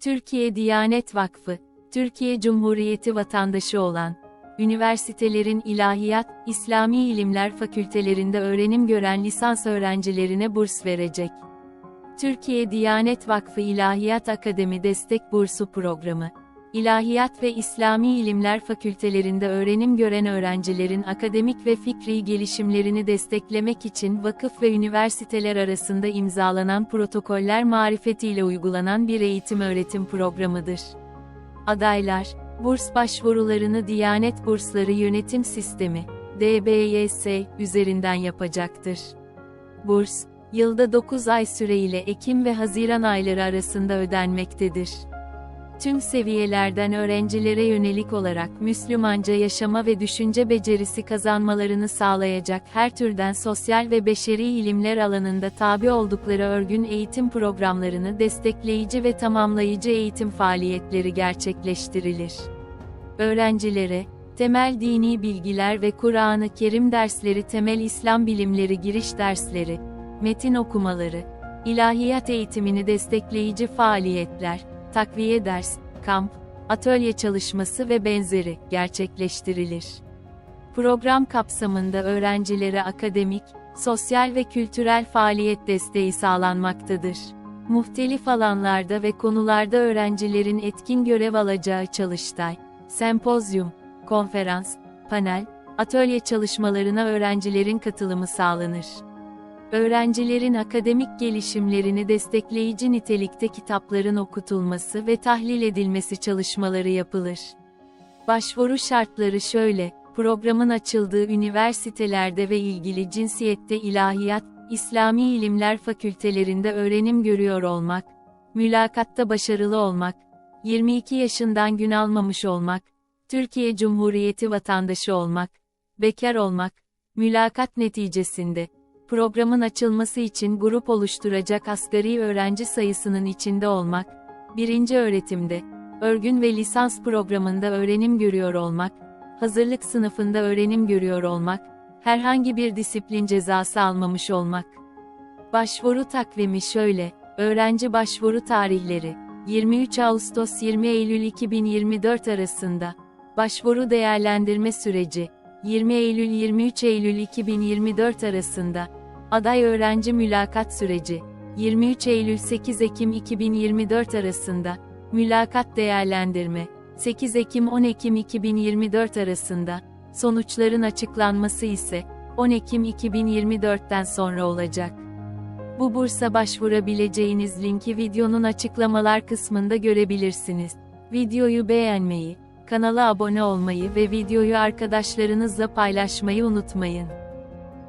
Türkiye Diyanet Vakfı, Türkiye Cumhuriyeti vatandaşı olan, üniversitelerin ilahiyat, İslami ilimler fakültelerinde öğrenim gören lisans öğrencilerine burs verecek. Türkiye Diyanet Vakfı İlahiyat Akademi Destek Bursu Programı, İlahiyat ve İslami İlimler Fakültelerinde öğrenim gören öğrencilerin akademik ve fikri gelişimlerini desteklemek için vakıf ve üniversiteler arasında imzalanan protokoller marifetiyle uygulanan bir eğitim-öğretim programıdır. Adaylar, burs başvurularını Diyanet Bursları Yönetim Sistemi, DBYS, üzerinden yapacaktır. Burs, yılda 9 ay süreyle Ekim ve Haziran ayları arasında ödenmektedir. Tüm seviyelerden öğrencilere yönelik olarak Müslümanca yaşama ve düşünce becerisi kazanmalarını sağlayacak her türden sosyal ve beşeri ilimler alanında tabi oldukları örgün eğitim programlarını destekleyici ve tamamlayıcı eğitim faaliyetleri gerçekleştirilir. Öğrencilere, temel dini bilgiler ve Kur'an-ı Kerim dersleri temel İslam bilimleri giriş dersleri, metin okumaları, ilahiyat eğitimini destekleyici faaliyetler, takviye ders, kamp, atölye çalışması ve benzeri gerçekleştirilir. Program kapsamında öğrencilere akademik, sosyal ve kültürel faaliyet desteği sağlanmaktadır. Muhtelif alanlarda ve konularda öğrencilerin etkin görev alacağı çalıştay, sempozyum, konferans, panel, atölye çalışmalarına öğrencilerin katılımı sağlanır. Öğrencilerin akademik gelişimlerini destekleyici nitelikte kitapların okutulması ve tahlil edilmesi çalışmaları yapılır. Başvuru şartları şöyle, programın açıldığı üniversitelerde ve ilgili cinsiyette ilahiyat, İslami ilimler fakültelerinde öğrenim görüyor olmak, mülakatta başarılı olmak, 22 yaşından gün almamış olmak, Türkiye Cumhuriyeti vatandaşı olmak, bekar olmak, mülakat neticesinde, programın açılması için grup oluşturacak asgari öğrenci sayısının içinde olmak, birinci öğretimde, örgün ve lisans programında öğrenim görüyor olmak, hazırlık sınıfında öğrenim görüyor olmak, herhangi bir disiplin cezası almamış olmak. Başvuru takvimi şöyle, öğrenci başvuru tarihleri, 23 Ağustos 20 Eylül 2024 arasında, başvuru değerlendirme süreci, 20 Eylül 23 Eylül 2024 arasında, aday öğrenci mülakat süreci, 23 Eylül 8 Ekim 2024 arasında, mülakat değerlendirme, 8 Ekim 10 Ekim 2024 arasında, sonuçların açıklanması ise, 10 Ekim 2024'ten sonra olacak. Bu bursa başvurabileceğiniz linki videonun açıklamalar kısmında görebilirsiniz. Videoyu beğenmeyi, kanala abone olmayı ve videoyu arkadaşlarınızla paylaşmayı unutmayın.